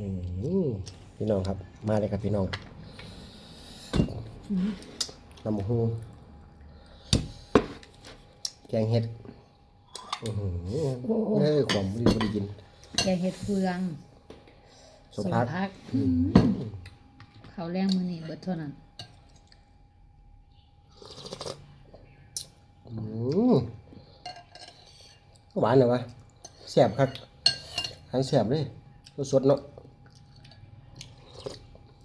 อืมพี่น้องครับ มาเลยครับพี่น้องน้ำหูแกงเห็ดอื้อหือเอ้ยความบริบริกิน แกงเห็ดเฟืองสมพักพักเขาวแรงมือนี่เบิดเท่านั้นอืมหวานเหรอวะแสบครับหันแสบเลยสดๆเนาะ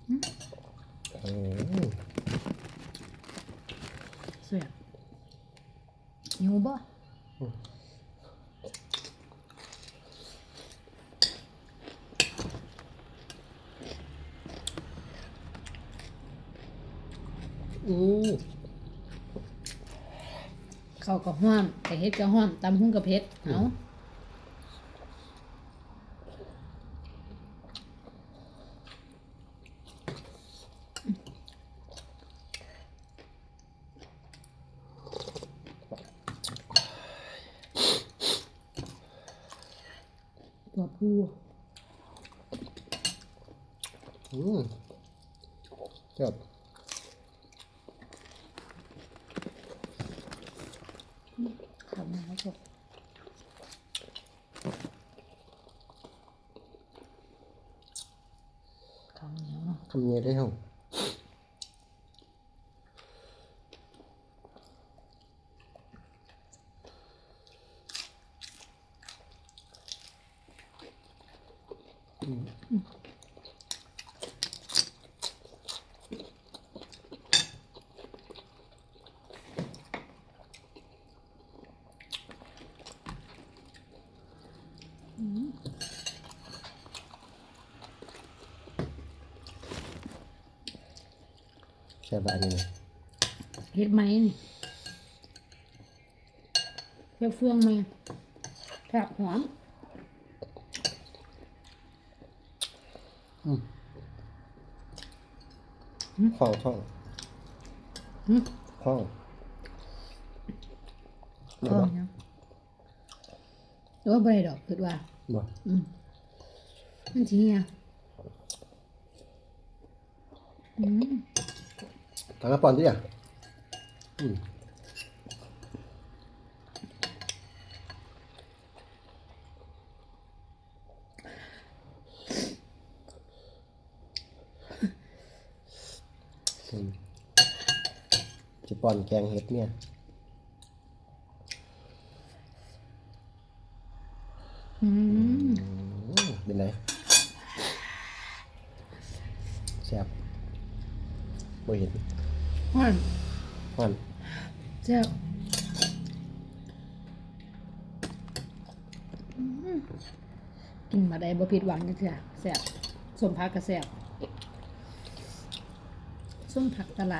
อืม เสียหิวบ่อืมเขาวก็ห้อมแต่เฮ็ดก็ห้อมตำหุ้งกับเผ็ดเอา ตัวผู้อืมครับทำมาแล้วจบข้าวเหนียวเนาะทำยังไงได้ห้อ แช่บอันนี้เฮ็ดไหมนี่เพื่องไหมแทบหอม ห้องห้องหึห้องพอยังโอ้บ่ได้ดอกคิดว่าบ่อืมมันสิเหี่ยอืมทางกระป๋อนที่อะอืม จะป้อนแกงเห็ดเนี่ยอืมอืมเป็นไรแซ่บบ่เห็นหอมฮ้อนแซ่บอืมกินมาได้บ่ผิดหวังจักเทื่อแซ่บส้มผักก็แซ่บ ส้มผักตลาด